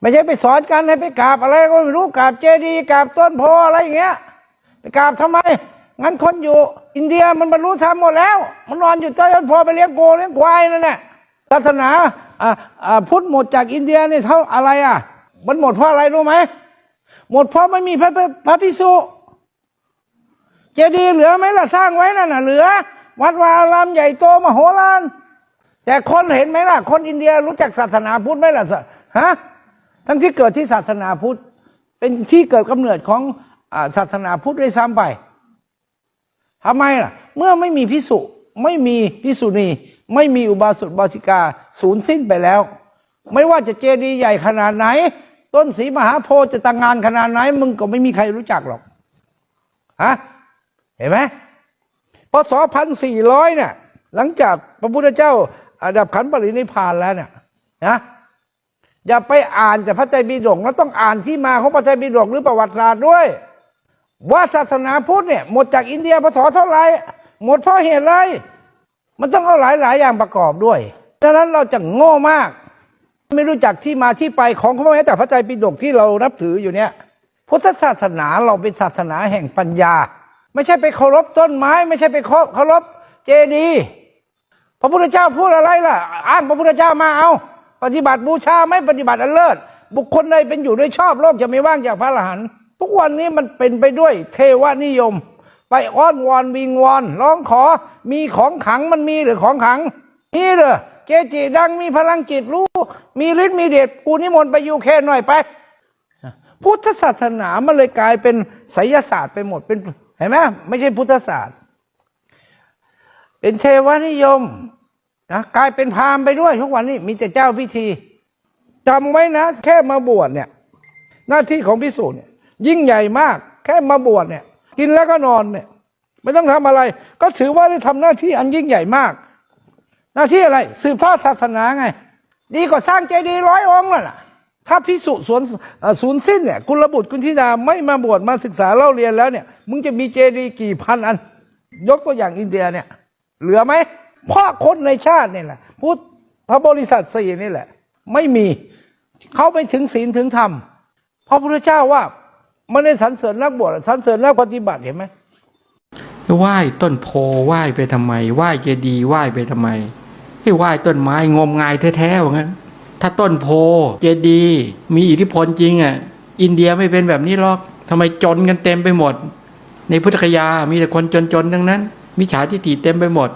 ไม่ใช่ไปสอนกันให้ไปกราบอะไรก็ไม่รู้กราบเจดีย์กราบต้นโพอะไรอย่างเงี้ย ไปกราบทำไม งั้นคนอยู่ อินเดียมันบรรลุธรรมหมดแล้ว มันนอนอยู่ใต้ต้นโพไปเลี้ยงโกเลี้ยงควายนั่นแหละศาสนาอ่าพุทธหมดจากอินเดียนี่เท่าอะไรอะ มันหมดเพราะอะไรรู้ไหมหมดเพราะไม่มีพระพระพระพิสุเจดีย์เหลือไหมล่ะสร้างไว้นั่นน่ะเหลือ วัดวาอารามใหญ่โตมโหฬารแต่คนเห็นไหมล่ะ คนอินเดียรู้จักศาสนาพุทธไหมล่ะฮะ ทั้งที่เกิดที่ศาสนาพุทธ เป็นที่เกิดกำเนิดของศาสนาพุทธด้วยซ้ำไปทำไมล่ะ เมื่อไม่มีพิสุไม่มีพิสุณี ไม่มีอุบาสกบาสิกาสูญสิ้นไปแล้ว ไม่ว่าจะเจดีย์ใหญ่ขนาดไหน ต้นสีมหาโพธิ์จะตั้งงานขนาดไหน มึงก็ไม่มีใครรู้จักหรอกฮะเห็นไหมพศพันสี่ร้อยเนี่ยหลังจากพระพุทธเจ้าอาดับขันปรินิพพานแล้วเนี่ยนะ อย่าไปอ่านแต่พระไตรปิฎกแล้วต้องอ่านที่มาของพระไตรปิฎกหรือประวัติศาสตร์ด้วย ว่าศาสนาพุทธเนี่ยหมดจากอินเดียพศเท่าไหร่หมดเพราะเหตุอะไรมันต้องเอาหลายหลายๆอย่างประกอบด้วยดังนั้นเราจะโง่มาก ไม่รู้จักที่มาที่ไปของพระแม้แต่พระไตรปิฎกที่เรานับถืออยู่เนี่ย พุทธศาสนาเราเป็นศาสนาแห่งปัญญา ไม่ใช่ไปเคารพต้นไม้ ไม่ใช่ไปเคารพเจดีย์พระพุทธเจ้าพูดอะไรล่ะ อ้างพระพุทธเจ้ามาเอา ปฏิบัติบูชาไม่ปฏิบัติอันเลิศ บุคคลใดเป็นอยู่ด้วยชอบโลกจะไม่ว่างจากพระอรหันต์ทุกวันนี้มันเป็นไปด้วยเทวนิยม ไปอ้อนวอนวิงวอนร้องขอมีของขังมันมีหรือของขังมีเหรอเกจิดังมีพลังจิตรู้ มีฤทธิ์มีเดชกูนิมนต์ไปอยู่แค่หน่อยไปพุทธศาสนามันเลยกลายเป็นไสยศาสตร์ไปหมดเป็นเห็นไหมไม่ใช่พุทธศาสตร์ เป็นเทวนิยม นะกลายเป็นพราหมณ์ไปด้วยทุกวันนี้มีแต่เจ้าพิธีจำไว้นะ แค่มาบวชเนี่ย หน้าที่ของพิสูจน์เนี่ย ยิ่งใหญ่มาก แค่มาบวชเนี่ย กินแล้วก็นอนเนี่ย ไม่ต้องทำอะไร ก็ถือว่าได้ทำหน้าที่อันยิ่งใหญ่มาก หน้าที่อะไร สืบทอดศาสนาไง ดีกว่าสร้างเจดีย์ร้อยองค์น่ะนะถ้าพิสุสวนเอ่อศูนย์สิ้นเนี่ยกุลบุตรกุลธิดาไม่มาบวชมาศึกษาเล่าเรียนแล้วเนี่ย มึงจะมีเจดีย์กี่พันอัน ยกตัวอย่างอินเดียเนี่ย เหลือไหม เพราะคนในชาตินี่แหละพุทธพระบริษัทสี่นี่แหละ ไม่มีเขาไปถึงศีลถึงธรรมพระพุทธเจ้าว่าไม่ได้สรรเสริญนักบวชสรรเสริญนักปฏิบัติเห็นไหมไหว้ต้นโพไหว้ไปทำไมไหว้เจดีย์ไหว้ไปทำไมให้ไหว้ต้นไม้งมงายแท้ๆว่างั้น ถ้าต้นโพเจดีย์มีอิทธิพลจริงอะ อินเดียไม่เป็นแบบนี้หรอกทำไมจนกันเต็มไปหมด ในพุทธคยามีแต่คนจนๆทั้งนั้น มิจฉาทิฏฐิเต็มไปหมด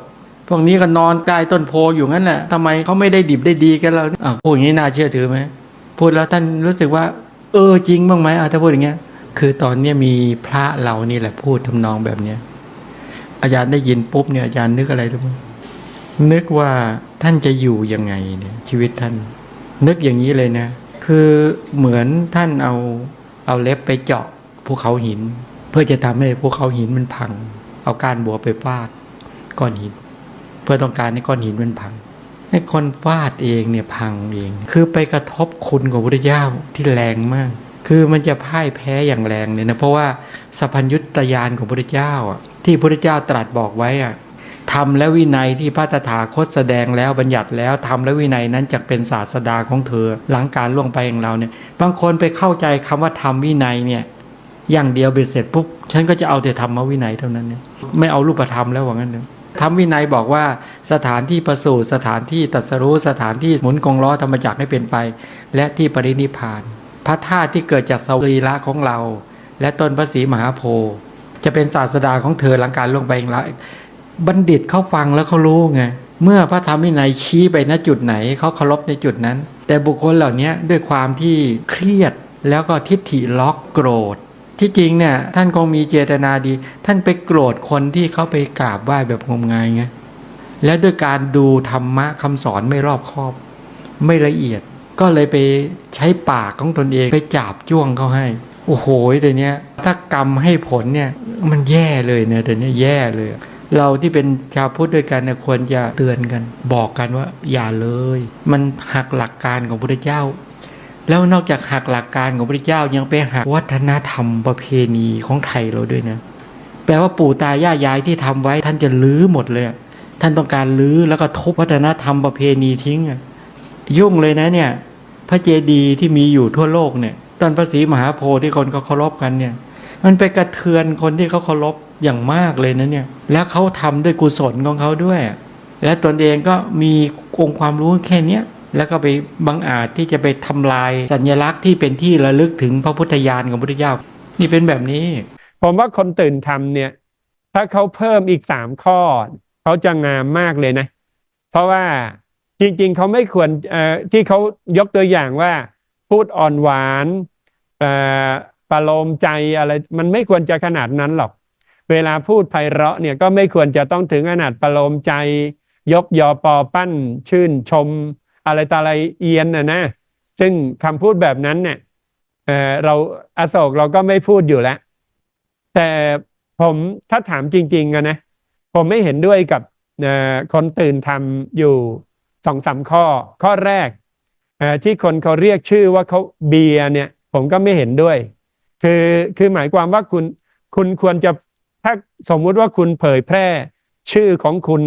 พวกนี้ก็นอนใต้ต้นโพอยู่งั้นแหละทำไมเขาไม่ได้ดิบได้ดีกันเราอะพูดอย่างนี้น่าเชื่อถือไหมพูดแล้วท่านรู้สึกว่า เออจริงบ้างไหมอะถ้าพูดอย่างเงี้ย คือตอนเนี้ยมีพระเรานี่แหละพูดทำนองแบบเนี้ยอาจารย์ได้ยินปุ๊บเนี่ยอาจารย์นึกอะไรรู้ไหมนึกว่าท่านจะอยู่ยังไงเนี่ยชีวิตท่าน นึกอย่างนี้เลยนะ คือเหมือนท่านเอาเอาเล็บไปเจาะภูเขาหิน เพื่อจะทำให้ภูเขาหินมันพัง เอาก้านบัวไปฟาดก้อนหิน เพื่อต้องการให้ก้อนหินมันพังให้คนฟาดเองเนี่ยพังเอง คือไปกระทบคุณของพระพุทธเจ้าที่แรงมาก คือมันจะพ่ายแพ้อย่างแรงเลยนะเพราะว่าสัพพัญญุตยานของพระพุทธเจ้าอะที่พระพุทธเจ้าตรัสบอกไว้อะทำและวินัยที่พระตถาคตแสดงแล้วบัญญัติแล้วทำและวินัยนั้นจะเป็นศาสดาของเธอ หลังการล่วงไปของเราเนี่ยบางคนไปเข้าใจคำว่าทำวินัยเนี่ยอย่างเดียวเบ็ดเสร็จปุ๊บฉันก็จะเอาแต่ธรรมวินัยเท่านั้นเนี่ยไม่เอารูปธรรมแล้วว่างั้นเนอะ ธรรมวินัยบอกว่าสถานที่ประสูติสถานที่ตรัสรู้สถานที่หมุนกงล้อธรรมจักรให้เป็นไป และที่ปรินิพาน พระธาตุที่เกิดจากสรีระของเรา และต้นพระศรีมหาโพธิ์จะเป็นศาสดาของเธอหลังการลงไปของเรบัณฑิตเขาฟังแล้วเขารู้ไงเมื่อพระธรรมวินัยชี้ไปณจุดไหนเขาเคารพในจุดนั้น แต่บุคคลเหล่านี้ด้วยความที่เครียดแล้วก็ทิฏฐิล็อกโกรธ ที่จริงเนี่ยท่านคงมีเจตนาดี ท่านไปโกรธคนที่เขาไปกราบไหว้แบบงมงายไงและด้วยการดูธรรมะคำสอนไม่รอบคอบ ไม่ละเอียดก็เลยไปใช้ปากของตนเองไปจับจ้วงเขาให้ โอ้โหแต่เนี้ยถ้ากรรมให้ผลเนี่ยมันแย่เลยเนี่ยแต่เนี้ยแย่เลย เราที่เป็นชาวพุทธด้วยกันเนี่ยควรจะเตือนกัน บอกกันว่าอย่าเลย มันหักหลักการของพระพุทธเจ้า แล้วนอกจากหักหลักการของพระเจ้ายังไปหักวัฒนธรรมประเพณีของไทยเราด้วยนะ แปลว่าปู่ตายายยายที่ทำไว้ท่านจะลื้อหมดเลย ท่านต้องการลื้อแล้วก็ทุบวัฒนธรรมประเพณีทิ้งยุ่งเลยนะเนี่ย พระเจดีย์ที่มีอยู่ทั่วโลกเนี่ยต้นพระศรีมหาโพธิ์ที่คนเขาเคารพกันเนี่ย มันไปกระเทือนคนที่เขาเคารพอย่างมากเลยนะเนี่ย แล้วเขาทำด้วยกุศลของเขาด้วย และตนเองก็มีองค์ความรู้แค่เนี้ย แล้วก็ไปบังอาจที่จะไปทำลายสัญลักษณ์ที่เป็นที่ระลึกถึงพระพุทธญาณของพระพุทธเจ้า นี่เป็นแบบนี้ ผมว่าคนตื่นทำเนี่ย ถ้าเขาเพิ่มอีกสามข้อ เขาจะงามมากเลยนะ เพราะว่าจริงๆ เขาไม่ควรที่เขายกตัวอย่างว่า พูดอ่อนหวานเอ่อประโลมใจอะไร มันไม่ควรจะขนาดนั้นหรอก เวลาพูดไพเราะเนี่ยก็ไม่ควรจะต้องถึงขนาดประโลมใจ ยกยอปอปั้น ชื่นชม อะไรต่ออะไรเอียนนะนะซึ่งคำพูดแบบนั้นเนี่ยเเราอโศกเราก็ไม่พูดอยู่แล้ว แต่ผมถ้าถามจริงๆอะนะผมไม่เห็นด้วยกับคนตื่นทำอยู่สองสามข้อ ข้อแรกที่คนเขาเรียกชื่อว่าเขาเบียเนี่ย ผมก็ไม่เห็นด้วย คือคือหมายความว่าคุณคุณควรจะถ้าสมมุติว่าคุณเผยแพร่ ชื่อของคุณ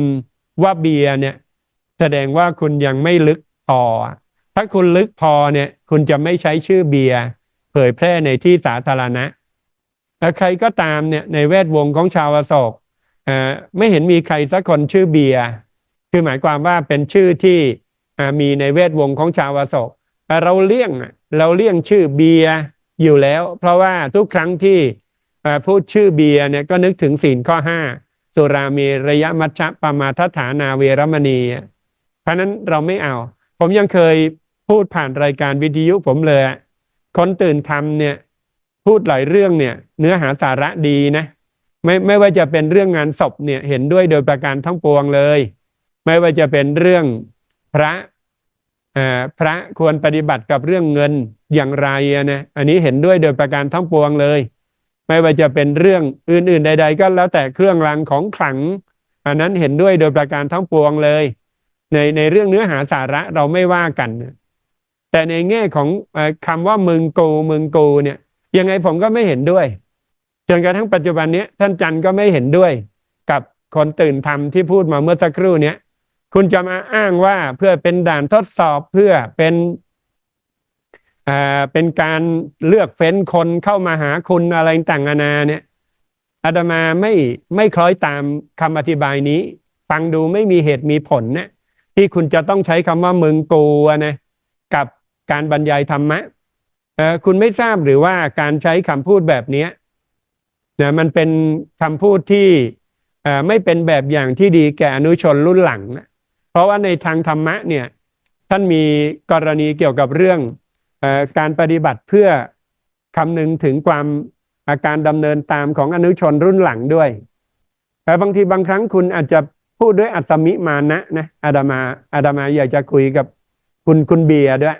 ว่าเบียเนี่ย แสดงว่าคุณยังไม่ลึก พอถ้าคุณลึกพอเนี่ยคุณจะไม่ใช้ชื่อเบียร์เผยแพร่ในที่สาธารณะแล้วใครก็ตามเนี่ยในแวดวงของชาวอโศกไม่เห็นมีใครสักคนชื่อเบียร์คือหมายความว่าเป็นชื่อที่มีในแวดวงของชาวอโศกเราเลี่ยงเราเลี่ยงชื่อเบียร์อยู่แล้ว เพราะว่าทุกครั้งที่พูดชื่อเบียร์เนี่ยก็นึกถึงศีลข้อห้าสุรามีระยะมัชฌะปมาทฐานาเวรมณีเพราะนั้นเราไม่เอา ผมยังเคยพูดผ่านรายการวิทยุผมเลยคนตื่นทำเนี่ย พูดหลายเรื่องเนี่ย เนื้อหาสาระดีนะ ไม่ไม่ว่าจะเป็นเรื่องงานศพเนี่ยเห็นด้วยโดยประการทั้งปวงเลย ไม่ว่าจะเป็นเรื่องพระอ่อพระควรปฏิบัติกับเรื่องเงินอย่างไรนะอันนี้เห็นด้วยโดยประการทั้งปวงเลย ไม่ว่าจะเป็นเรื่องอื่นๆใด ๆ ก็แล้วแต่เครื่องรางของขลัง อันนั้นเห็นด้วยโดยประการทั้งปวงเลย ในในเรื่องเนื้อหาสาระเราไม่ว่ากัน แต่ในแง่ของออคำว่ามึงกูมึงกูเนี่ย ยังไงผมก็ไม่เห็นด้วยจนกระทั่งปัจจุบันนี้ท่านจันทร์ก็ไม่เห็นด้วย กับคนตื่นทำที่พูดมาเมื่อสักครู่เนี้ยคุณจะมาอ้างว่าเพื่อเป็นด่านทดสอบเพื่อเป็นอ่าเป็นการเลือกเฟ้นคนเข้ามาหาคุณอะไรต่างๆนานาเนี่ยอาตมาไม่ไม่คล้อยตามคำอธิบายนี้ ฟังดูไม่มีเหตุมีผลเนะ ที่คุณจะต้องใช้คำว่ามึงกูนะกับการบรรยายธรรมะคุณไม่ทราบหรือว่าการใช้คำพูดแบบนี้นะมันเป็นคำพูดที่ไม่เป็นแบบอย่างที่ดีแก่อนุชนรุ่นหลังนะเพราะว่าในทางธรรมะเนี่ยท่านมีกรณีเกี่ยวกับเรื่องอการปฏิบัติเพื่อคำนึงถึงความอาการดำเนินตามของอนุชนรุ่นหลังด้วยแต่บางทีบางครั้งคุณอาจจะ พูดด้วยอัตมิมานะนะอาดามาอาดามาอยากจะคุยกับคุณคุณเบียร์ด้วย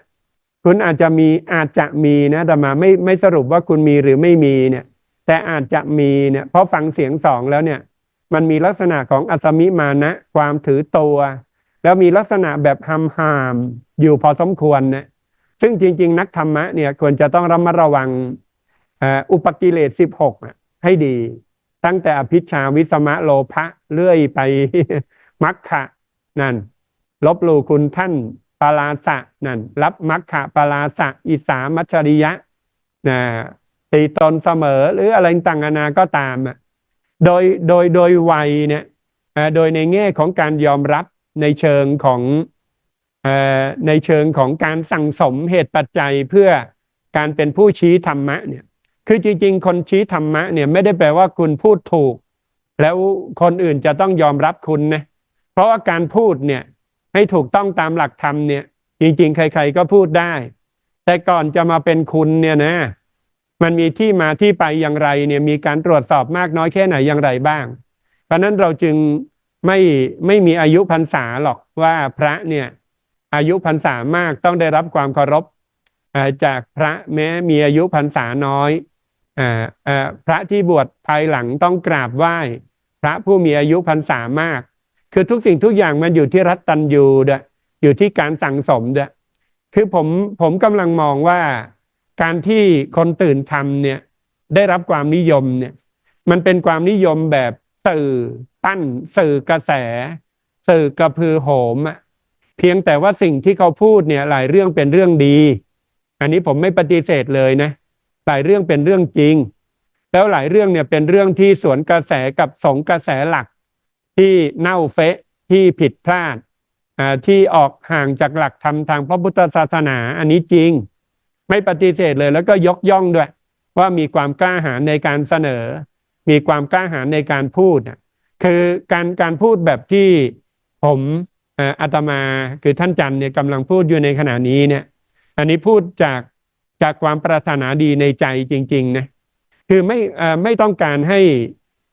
คุณอาจจะมีอาจจะมีนะแต่มาไม่ไม่สรุปว่าคุณมีหรือไม่มีเนี่ย แต่อาจจะมีเนี่ยเพราะฟังเสียงสองแล้วเนี่ย มันมีลักษณะของอัสมิมานะ ความถือตัว แล้วมีลักษณะแบบหามหามอยู่พอสมควรนะซึ่งจริง ๆ นักธรรมะเนี่ยควรจะต้องระมัดระวังอุปกิเลสสิบหกให้ดี ตั้งแต่อภิชาวิสมะโลภะเลื่อยไปมัคคะนั่น ลบหลู่คุณท่านปาลาสะนั่น รับมัคคะปาลาสะอิสามัชริยะนะตีตนเสมอหรืออะไรต่างๆนานาก็ตามอะโดยโดยโดยวัยเนี่ยโดยในแง่ของการยอมรับในเชิงของอในเชิงของการสั่งสมเหตุปัจจัยเพื่อการเป็นผู้ชี้ธรรมะเนี่ย คือจริง ๆ คนชี้ธรรมะเนี่ยไม่ได้แปลว่าคุณพูดถูก แล้วคนอื่นจะต้องยอมรับคุณนะเพราะว่าการพูดเนี่ยให้ถูกต้องตามหลักธรรมเนี่ย จริง ๆ ใคร ๆ ก็พูดได้ แต่ก่อนจะมาเป็นคุณเนี่ยนะ มันมีที่มาที่ไปอย่างไรเนี่ยมีการตรวจสอบมากน้อยแค่ไหนอย่างไรบ้าง เพราะนั้นเราจึงไม่ไม่มีอายุพรรษาหรอกว่าพระเนี่ยอายุพรรษามากต้องได้รับความเคารพจากพระแม้มีอายุพรรษาน้อย พระที่บวชภายหลังต้องกราบไหว้ พระผู้มีอายุพรรษามาก คือทุกสิ่งทุกอย่างมันอยู่ที่รัตตัญญูด้วยอยู่ที่การสั่งสมด้วยคือผมผมกำลังมองว่าการที่คนตื่นทำเนี่ยได้รับความนิยมเนี่ย มันเป็นความนิยมแบบสื่อตั้นสื่อกระแส สื่อกระพือโหมอะเพียงแต่ว่าสิ่งที่เขาพูดเนี่ยหลายเรื่องเป็นเรื่องดี อันนี้ผมไม่ปฏิเสธเลยนะ หลายเรื่องเป็นเรื่องจริง แล้วหลายเรื่องเนี่ยเป็นเรื่องที่สวนกระแสกับสองกระแสหลัก ที่เน่าเฟะที่ผิดพลาดที่ออกห่างจากหลักธรรมทางพระพุทธศาสนาอันนี้จริง ไม่ปฏิเสธเลยแล้วก็ยกย่องด้วย ว่ามีความกล้าหาญในการเสนอ มีความกล้าหาญในการพูดคือการการพูดแบบที่ผมอาตมาคือท่านจันเนี่ยกำลังพูดอยู่ในขณะนี้เนี่ย อันนี้พูดจาก จากความปรารถนาดีในใจจริง ๆ นะคือไม่ไม่ต้องการให้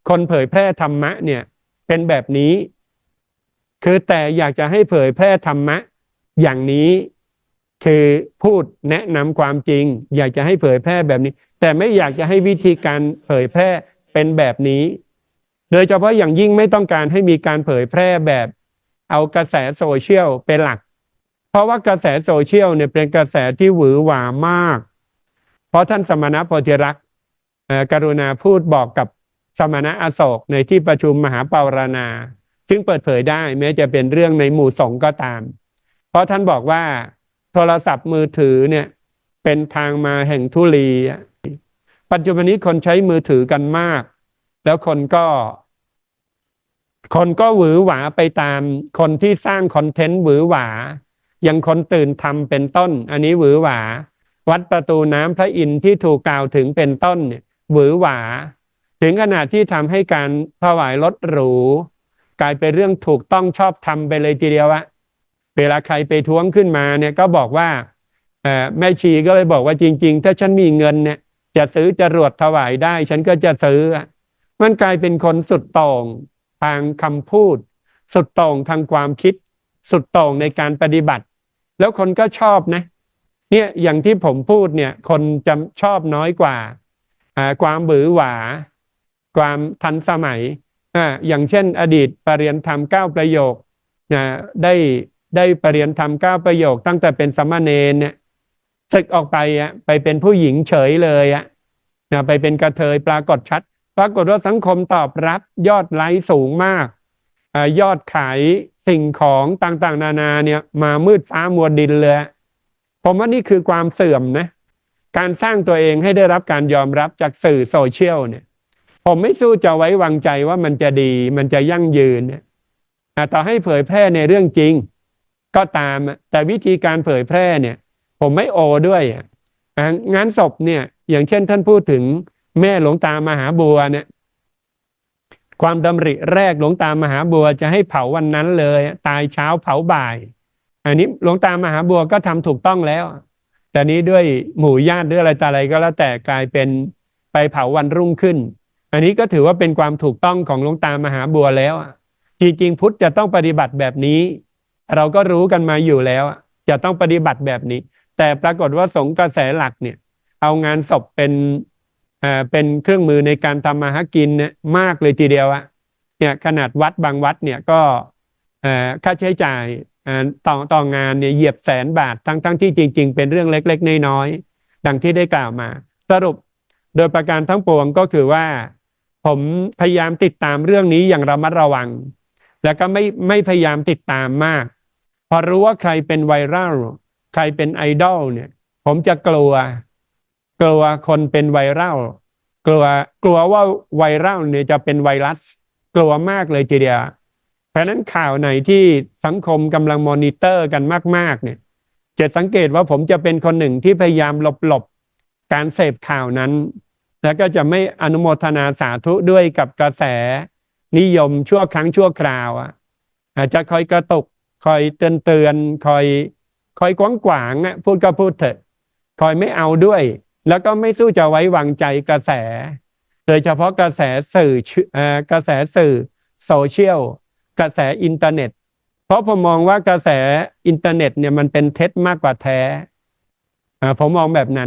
คนเผยแพร่ธรรมะเนี่ย เป็นแบบนี้ คือแต่อยากจะให้เผยแพร่ธรรมะ อย่างนี้คือพูดแนะนำความจริง อยากจะให้เผยแพร่แบบนี้ แต่ไม่อยากจะให้วิธีการเผยแพร่เป็นแบบนี้ โดยเฉพาะอย่างยิ่งไม่ต้องการให้มีการเผยแพร่แบบ เอากระแสโซเชียลเป็นหลัก เพราะว่ากระแสโซเชียลเนี่ยเป็นกระแสที่หวือหวามาก เพราะท่านสมณะโพธิรักษ์กรุณาพูดบอกกับสมณะอโศกในที่ประชุมมหาปารณาซึ่งเปิดเผยได้แม้จะเป็นเรื่องในหมู่สงฆ์ก็ตาม เพราะท่านบอกว่าโทรศัพท์มือถือเนี่ยเป็นทางมาแห่งทุลี ปัจจุบันนี้คนใช้มือถือกันมาก แล้วคนก็ คนก็หวือหวาไปตามคนที่สร้างคอนเทนต์หวือหวา ย่างคนตื่นทำเป็นต้น อันนี้หวือหวา วัดประตูน้ำพระอินทร์ที่ถูกกล่าวถึงเป็นต้นเนี่ยหวือหวา ถึงขนาดที่ทำให้การถวายรถหรู กลายเป็นเรื่องถูกต้องชอบทำไปเลยทีเดียวอะเวลาใครไปท้วงขึ้นมาเนี่ยก็บอกว่าแม่ชีก็เลยบอกว่าจริง ๆ ถ้าฉันมีเงินเนี่ยจะซื้อจรวดถวายได้ ฉันก็จะซื้อ มันกลายเป็นคนสุดโต่งทางคำพูด สุดโต่งทางความคิด สุดโต่งในการปฏิบัติ แล้วคนก็ชอบนะเนี่ยอย่างที่ผมพูดเนี่ยคนจะชอบน้อยกว่าความบือหวา ความทันสมัยอ่าอย่างเช่น อดีตปรริยนธรรมเก้าประโยคนะได้ได้ปรริยนธรรมเก้าประโยค ตั้งแต่เป็นสามเณรเนี่ยศึกออกไปอะไปเป็นผู้หญิงเฉยเลยอะนะไปเป็นกระเทยปรากฏชัด ปรากฏว่าสังคมตอบรับยอดไลค์สูงมากอยอดขาย สิ่งของต่างๆ นานาเนี่ย มามืดฟ้ามัวดินเลยผมว่านี่คือความเสื่อมนะ การสร้างตัวเองให้ได้รับการยอมรับจากสื่อโซเชียลเนี่ย ผมไม่สู้จะไว้วางใจว่ามันจะดี มันจะยั่งยืนเนี่ยอะต่อให้เผยแพร่ในเรื่องจริง ก็ตาม แต่วิธีการเผยแพร่เนี่ย ผมไม่โอด้วยงานศพเนี่ย อย่างเช่นท่านพูดถึงแม่หลวงตามหาบัวเนี่ย ความดำริแรกหลวงตามหาบัวจะให้เผาวันนั้นเลย ตายเช้าเผาบ่าย อันนี้หลวงตามหาบัวก็ทำถูกต้องแล้ว แต่นี้ด้วยหมู่ญาติหรืออะไรต่ออะไรก็แล้วแต่กลายเป็นไปเผาวันรุ่งขึ้น อันนี้ก็ถือว่าเป็นความถูกต้องของหลวงตามหาบัวแล้วจริงๆพุทธจะต้องปฏิบัติแบบนี้ เราก็รู้กันมาอยู่แล้ว จะต้องปฏิบัติแบบนี้ แต่ปรากฏว่าสงกระแสหลักเนี่ย เอางานศพเป็น เป็นเครื่องมือในการทำมาหากินมากเลยทีเดียวอะเนี่ยขนาดวัดบางวัดเนี่ยก็ค่าใช้จ่ายต่อต่องานเนี่ยเหยียบแสนบาททั้งทั้งที่จริง ๆ เป็นเรื่องเล็ก ๆ น้อยๆดังที่ได้กล่าวมา สรุปโดยประการทั้งปวงก็คือว่า ผมพยายามติดตามเรื่องนี้อย่างระมัดระวัง แล้วก็ไม่ไม่พยายามติดตามมาก พอรู้ว่าใครเป็นไวรัลใครเป็นไอดอลเนี่ย ผมจะกลัว กลัวคนเป็นไวรัลกลัวกลัวว่าไวรัลเนี่ยจะเป็นไวรัส กลัวมากเลยทีเดียวเพราะนั้นข่าวไหนที่สังคมกำลังมอนิเตอร์กันมาก ๆ เนี่ย จะสังเกตว่าผมจะเป็นคนหนึ่งที่พยายามหลบหลบการเสพข่าวนั้น แล้วก็จะไม่อนุโมทนาสาธุด้วยกับกระแสนิยมชั่วครั้งชั่วคราวอะอาจจะคอยกระตุกคอยเตือนเตือนคอยคอยกว้างขวางอะพูดก็พูดเถอะคอยไม่เอาด้วย แล้วก็ไม่สู้จะไว้วางใจกระแส โดยเฉพาะกระแสสื่อกระแสสื่อโซเชียลกระแสอินเทอร์เน็ต เพราะผมมองว่ากระแสอินเทอร์เน็ตเนี่ยมันเป็นเท็จมากกว่าแท้ผมมองแบบนั้น